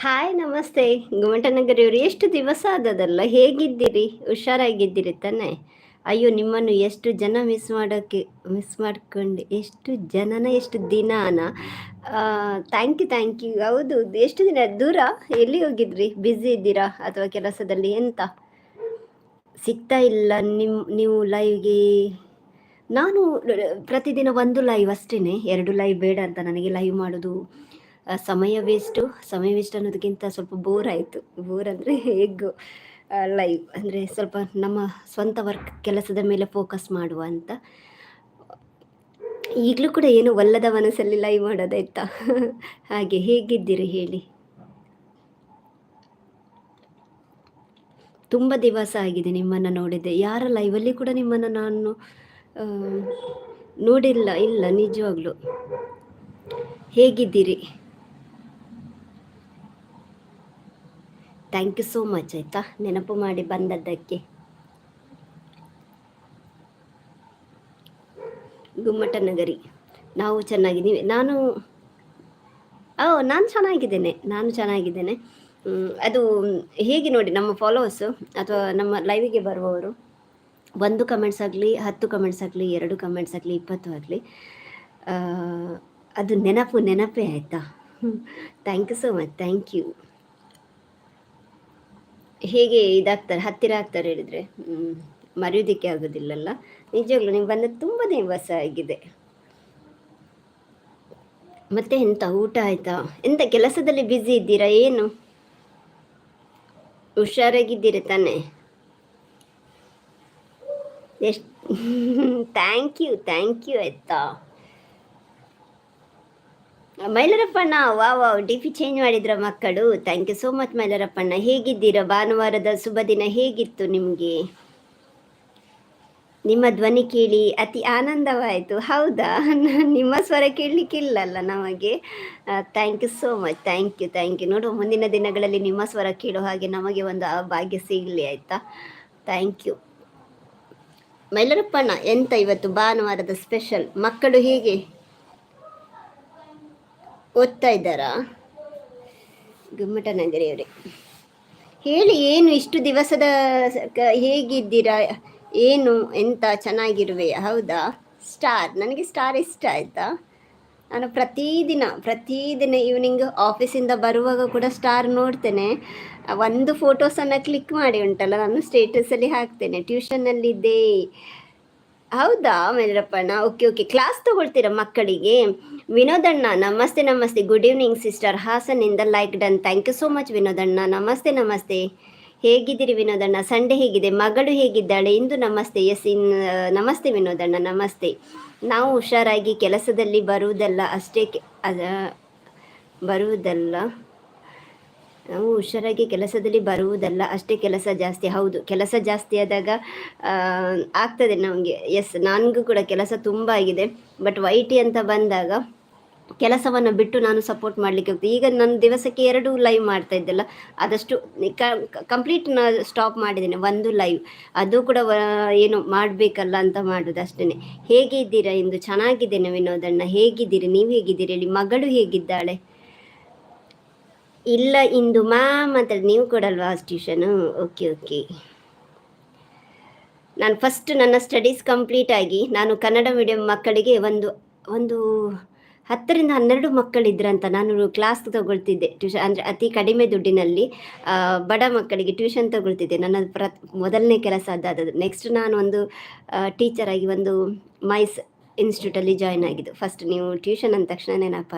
Hi, ನಮಸ್ತೆ. ಗುಮಟನಗರಿಯವರು ಎಷ್ಟು ದಿವಸ ಆದದಲ್ಲ? ಹೇಗಿದ್ದೀರಿ? ಹುಷಾರಾಗಿದ್ದೀರಿ ತಾನೆ? ಅಯ್ಯೋ, ನಿಮ್ಮನ್ನು ಎಷ್ಟು ಜನ ಮಿಸ್ ಮಾಡೋಕ್ಕೆ ಮಿಸ್ ಮಾಡ್ಕೊಂಡು. ಎಷ್ಟು ಜನನ, ಎಷ್ಟು ದಿನಾನ? ಥ್ಯಾಂಕ್ ಯು ಥ್ಯಾಂಕ್ ಯು ಹೌದು, ಎಷ್ಟು ದಿನ? ದೂರ? ಎಲ್ಲಿ ಹೋಗಿದ್ರಿ? ಬ್ಯುಸಿ ಇದ್ದೀರಾ? ಅಥವಾ ಕೆಲಸದಲ್ಲಿ ಎಂತ? ಸಿಗ್ತಾ ಇಲ್ಲ. ನಿಮ್ಮ ನೀವು ಲೈವ್ಗೆ ನಾನು, ಪ್ರತಿದಿನ ಒಂದು ಲೈವ್ ಅಷ್ಟೇ ಎರಡು ಲೈವ್ ಬೇಡ ಅಂತ ನನಗೆ ಲೈವ್ ಮಾಡೋದು. ಸಮಯ ವೇಸ್ಟು ಸಮಯ ವೇಸ್ಟ್ ಅನ್ನೋದಕ್ಕಿಂತ ಸ್ವಲ್ಪ ಬೋರ್ ಆಯಿತು. ಬೋರ್ ಅಂದರೆ ಹೇಗೋ ಲೈವ್ ಅಂದರೆ ಸ್ವಲ್ಪ ನಮ್ಮ ಸ್ವಂತ ವರ್ಕ್ ಕೆಲಸದ ಮೇಲೆ ಫೋಕಸ್ ಮಾಡುವ ಅಂತ. ಈಗಲೂ ಕೂಡ ಏನು ಒಲ್ಲದ ಮನಸ್ಸಲ್ಲಿ ಲೈವ್ ಮಾಡೋದಾಯ್ತಾ ಹಾಗೆ ಹೇಗಿದ್ದೀರಿ ಹೇಳಿ? ತುಂಬ ದಿವಸ ಆಗಿದೆ ನಿಮ್ಮನ್ನು ನೋಡಿದೆ. ಯಾರ ಲೈವಲ್ಲಿ ಕೂಡ ನಿಮ್ಮನ್ನು ನಾನು ನೋಡಿಲ್ಲ. ಇಲ್ಲ, ನಿಜವಾಗ್ಲೂ. ಹೇಗಿದ್ದೀರಿ? ಥ್ಯಾಂಕ್ ಯು ಸೋ ಮಚ್ ಆಯಿತಾ? ನೆನಪು ಮಾಡಿ ಬಂದದ್ದಕ್ಕೆ. ಗುಮ್ಮಟ ನಗರಿ. ನಾವು ಚೆನ್ನಾಗಿದ್ದೀವಿ. ನಾನು, ಓ, ನಾನು ಚೆನ್ನಾಗಿದ್ದೇನೆ. ನಾನು ಚೆನ್ನಾಗಿದ್ದೇನೆ. ಅದು ಹೇಗೆ ನೋಡಿ, ನಮ್ಮ ಫಾಲೋವರ್ಸು ಅಥವಾ ನಮ್ಮ ಲೈವಿಗೆ ಬರುವವರು, ಒಂದು ಕಮೆಂಟ್ಸ್ ಆಗಲಿ, ಹತ್ತು ಕಮೆಂಟ್ಸ್ ಆಗಲಿ, ಎರಡು ಕಮೆಂಟ್ಸ್ ಆಗಲಿ, ಇಪ್ಪತ್ತು ಆಗಲಿ ಅದು ನೆನಪು, ನೆನಪೇ ಆಯಿತಾ? Thank you so much thank you ಹೇಗೆ ಇದಾಗ್ತಾರೆ, ಹತ್ತಿರ ಆಗ್ತಾರೆ ಹೇಳಿದರೆ ಮರೆಯೋದಕ್ಕೆ ಆಗೋದಿಲ್ಲಲ್ಲ. ನಿಜವಾಗ್ಲೂ ನೀವು ಬಂದ ತುಂಬ ದಿವಸ ಆಗಿದೆ. ಮತ್ತೆ ಎಂತ ಊಟ ಆಯ್ತಾ? ಎಂತ ಕೆಲಸದಲ್ಲಿ ಬ್ಯುಸಿ ಇದ್ದೀರಾ, ಏನು? ಹುಷಾರಾಗಿದ್ದೀರಿ ತಾನೆ? ಎಷ್ಟು ಥ್ಯಾಂಕ್ ಯು ಥ್ಯಾಂಕ್ ಯು ಆಯ್ತಾ? ಮೈಲರಪ್ಪಣ್ಣ ವಾ ವಾ ಡಿ ಪಿ ಚೇಂಜ್ ಮಾಡಿದ್ರ ಮಕ್ಕಳು. ಥ್ಯಾಂಕ್ ಯು ಸೋ ಮಚ್ ಮೈಲರಪ್ಪಣ್ಣ. ಹೇಗಿದ್ದೀರಾ? ಭಾನುವಾರದ ಶುಭ ದಿನ ಹೇಗಿತ್ತು ನಿಮಗೆ? ನಿಮ್ಮ ಧ್ವನಿ ಕೇಳಿ ಅತಿ ಆನಂದವಾಯಿತು. ಹೌದಾ? ನಿಮ್ಮ ಸ್ವರ ಕೇಳಲಿಕ್ಕಿಲ್ಲಲ್ಲ ನಮಗೆ. Thank you so much thank you thank you ನೋಡು, ಮುಂದಿನ ದಿನಗಳಲ್ಲಿ ನಿಮ್ಮ ಸ್ವರ ಕೇಳೋ ಹಾಗೆ ನಮಗೆ ಒಂದು ಭಾಗ್ಯ ಸಿಗಲಿ, ಆಯಿತಾ? ಥ್ಯಾಂಕ್ ಯು ಮೈಲರಪ್ಪಣ್ಣ, ಎಂತ ಇವತ್ತು ಭಾನುವಾರದ ಸ್ಪೆಷಲ್ ಮಕ್ಕಳು ಹೇಗೆ? ಓದ್ತಾ ಇದ್ದಾರಾ? ಗುಮ್ಮಟ ನಗರಿಯವರೇ ಹೇಳಿ, ಏನು ಇಷ್ಟು ದಿವಸದ ಹೇಗಿದ್ದೀರಾ? ಏನು ಎಂತ ಚೆನ್ನಾಗಿರುವೆ? ಹೌದಾ? ಸ್ಟಾರ್, ನನಗೆ ಸ್ಟಾರ್ ಇಷ್ಟ ಆಯಿತಾ? ನಾನು ಪ್ರತಿದಿನ ಪ್ರತಿದಿನ ಈವ್ನಿಂಗ್ ಆಫೀಸಿಂದ ಬರುವಾಗ ಕೂಡ ಸ್ಟಾರ್ ನೋಡ್ತೇನೆ. ಒಂದು ಫೋಟೋಸನ್ನು ಕ್ಲಿಕ್ ಮಾಡಿ ಉಂಟಲ್ಲ, ನಾನು ಸ್ಟೇಟಸಲ್ಲಿ ಹಾಕ್ತೇನೆ. ಟ್ಯೂಷನ್ನಲ್ಲಿದ್ದೇ ಹೌದಾ ಮೇಲಪ್ಪಣ್ಣ ಓಕೆ ಓಕೆ ಕ್ಲಾಸ್ ತಗೊಳ್ತೀರಾ ಮಕ್ಕಳಿಗೆ? ವಿನೋದಣ್ಣ, ನಮಸ್ತೆ ನಮಸ್ತೆ. ಗುಡ್ ಈವ್ನಿಂಗ್ ಸಿಸ್ಟರ್ ಹಾಸನ್ ಇಂದ like done thank you so much ವಿನೋದಣ್ಣ. ನಮಸ್ತೆ ನಮಸ್ತೆ. ಹೇಗಿದ್ದೀರಿ ವಿನೋದಣ್ಣ? ಸಂಡೇ ಹೇಗಿದೆ? ಮಗಳು ಹೇಗಿದ್ದಾಳೆ? ಇಂದು ನಮಸ್ತೆ. ಎಸ್ ಇನ್ ನಮಸ್ತೆ ವಿನೋದಣ್ಣ, ನಮಸ್ತೆ. ನಾವು ಹುಷಾರಾಗಿ ಕೆಲಸದಲ್ಲಿ ಬರುವುದಲ್ಲ? ಅಷ್ಟೇ ಬರುವುದಲ್ಲ? ನಾವು ಹುಷಾರಾಗಿ ಕೆಲಸದಲ್ಲಿ ಬರುವುದಲ್ಲ, ಅಷ್ಟೇ ಕೆಲಸ ಜಾಸ್ತಿ. ಹೌದು, ಕೆಲಸ ಜಾಸ್ತಿ ಆದಾಗ ಆಗ್ತದೆ ನಮಗೆ. ಎಸ್ ನನಗೂ ಕೂಡ ಕೆಲಸ ತುಂಬ ಆಗಿದೆ. ಬಟ್ ವೈ ಟಿ ಅಂತ ಬಂದಾಗ ಕೆಲಸವನ್ನು ಬಿಟ್ಟು ನಾನು ಸಪೋರ್ಟ್ ಮಾಡಲಿಕ್ಕೆ ಹೋಗ್ತೀನಿ. ಈಗ ನನ್ನ ದಿವಸಕ್ಕೆ ಎರಡು ಲೈವ್ ಮಾಡ್ತಾ ಇದ್ದಲ್ಲ, ಆದಷ್ಟು ಕಂಪ್ಲೀಟ್ ನಾ ಸ್ಟಾಪ್ ಮಾಡಿದ್ದೇನೆ, ಒಂದು ಲೈವ್ ಅದು ಕೂಡ ಏನು ಮಾಡಬೇಕಲ್ಲ ಅಂತ ಮಾಡೋದು ಅಷ್ಟೇ ಹೇಗೆ ಇದ್ದೀರಾ ಇಂದು? ಚೆನ್ನಾಗಿದ್ದೇನೆ ವಿನೋದಣ್ಣ ಹೇಗಿದ್ದೀರಿ? ನೀವು ಹೇಗಿದ್ದೀರಿ ಹೇಳಿ? ಮಗಳು ಹೇಗಿದ್ದಾಳೆ? ಇಲ್ಲ ಇಂದು ಮ್ಯಾಮ್ ಅಂತ ನೀವು ಕೊಡಲ್ವಾ ಟ್ಯೂಷನು ಓಕೆ ಓಕೆ ನಾನು ಫಸ್ಟ್ ನನ್ನ ಸ್ಟಡೀಸ್ ಕಂಪ್ಲೀಟ್ ಆಗಿ ನಾನು ಕನ್ನಡ ಮೀಡಿಯಂ ಮಕ್ಕಳಿಗೆ ಒಂದು ಒಂದು ಹತ್ತರಿಂದ ಹನ್ನೆರಡು ಮಕ್ಕಳಿದ್ರಂತ ನಾನು ಕ್ಲಾಸ್ ತಗೊಳ್ತಿದ್ದೆ. ಟ್ಯೂಷನ್ ಅಂದರೆ ಅತಿ ಕಡಿಮೆ ದುಡ್ಡಿನಲ್ಲಿ ಬಡ ಮಕ್ಕಳಿಗೆ ಟ್ಯೂಷನ್ ತಗೊಳ್ತಿದ್ದೆ. ನನ್ನ ಪ್ರ, ಮೊದಲನೇ ಕೆಲಸ ಅದಾದದು ನೆಕ್ಸ್ಟ್ ನಾನು ಒಂದು ಟೀಚರಾಗಿ ಒಂದು ಮೈಸ್ ಇನ್ಸ್ಟಿಟ್ಯೂಟಲ್ಲಿ ಜಾಯ್ನ್ ಆಗಿದ್ದು. ಫಸ್ಟ್ ನೀವು ಟ್ಯೂಷನ್ ಅಂದ ತಕ್ಷಣ ನೆನಪ